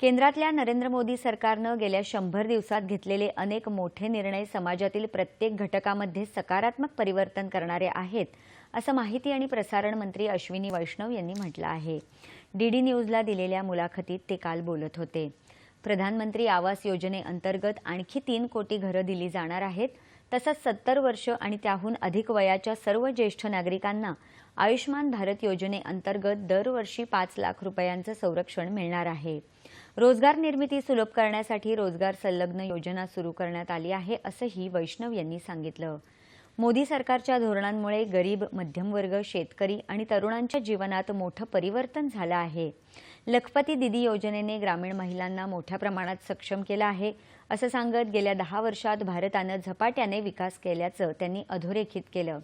केंद्रातल्या नरेंद्र मोदी सरकारनं गेल्या शंभर दिवसात घेतलेले अनेक मोठे निर्णय समाजातील प्रत्येक घटकामध्ये सकारात्मक परिवर्तन करणारे आहेत असं माहिती आणि प्रसारण मंत्री अश्विनी वैष्णव यांनी म्हटलं आहे. डीडी न्यूजला दिलेल्या मुलाखतीत ते काल बोलत होते. प्रधानमंत्री आवास योजनेअंतर्गत आणखी तीन कोटी घरं दिली जाणार आहेत तसंच सत्तर वर्ष आणि त्याहून अधिक वयाच्या सर्व ज्येष्ठ नागरिकांना आयुष्मान भारत योजनेअंतर्गत दरवर्षी पाच लाख रुपयांचं संरक्षण मिळणार आहे. रोजगार निर्मिती सुलभ करण्यासाठी रोजगार संलग्न योजना सुरू करण्यात आली आहे असंही वैष्णव यांनी सांगितलं. मोदी सरकारच्या धोरणांमुळे गरीब मध्यमवर्ग शेतकरी आणि तरुणांच्या जीवनात मोठं परिवर्तन झालं आहे. लखपती दिदी योजनेने ग्रामीण महिलांना मोठ्या प्रमाणात सक्षम केलं आहे असं सांगत गेल्या दहा वर्षात भारतानं झपाट्याने विकास केल्याचं त्यांनी अधोरेखित केलं.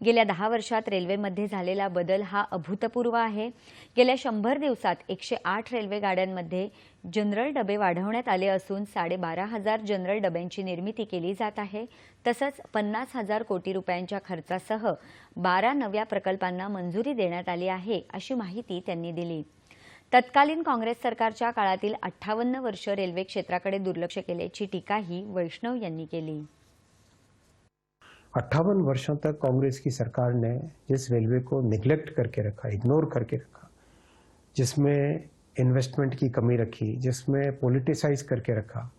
गेल्या दहा वर्षात रेल्वेमध्ये झालेला बदल हा अभूतपूर्व आहे. गेल्या शंभर दिवसात एकशे आठ रेल्वे गाड्यांमध्ये जनरल डबे वाढवण्यात आले असून साडेबारा हजार जनरल डब्यांची निर्मिती केली जात आहे. तसंच पन्नास हजार कोटी रुपयांच्या खर्चासह बारा नव्या प्रकल्पांना मंजुरी देण्यात आली आहे अशी माहिती त्यांनी दिली. तत्कालीन काँग्रेस सरकारच्या काळातील अठ्ठावन्न वर्ष रेल्वे क्षेत्राकडे दुर्लक्ष केल्याची टीकाही वैष्णव यांनी केली. अट्ठावन वर्षों तक कांग्रेस की सरकार ने जिस रेलवे को निगलेक्ट करके रखा इग्नोर करके रखा, जिसमें इन्वेस्टमेंट की कमी रखी, जिसमें पॉलिटिसाइज करके रखा,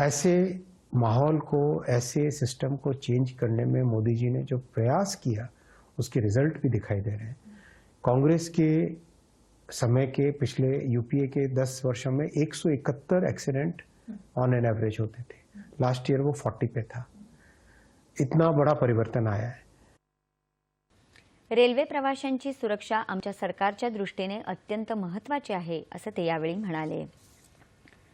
ऐसे माहौल को, ऐसे सिस्टम को चेंज करने में मोदी जी ने जो प्रयास किया, उसके रिज़ल्ट भी दिखाई दे रहे हैं। कांग्रेस के समय के पिछले यूपीए के 10 वर्षों में 171 एक्सीडेंट ऑन एन एवरेज होते थे। लास्ट ईयर वो 40 पे था। इतना बड़ा परिवर्तन आया है। रेल्वे प्रवाशांची सुरक्षा आमच्या सरकारच्या दृष्टीने अत्यंत महत्वाची आहे असं ते यावेळी म्हणाले.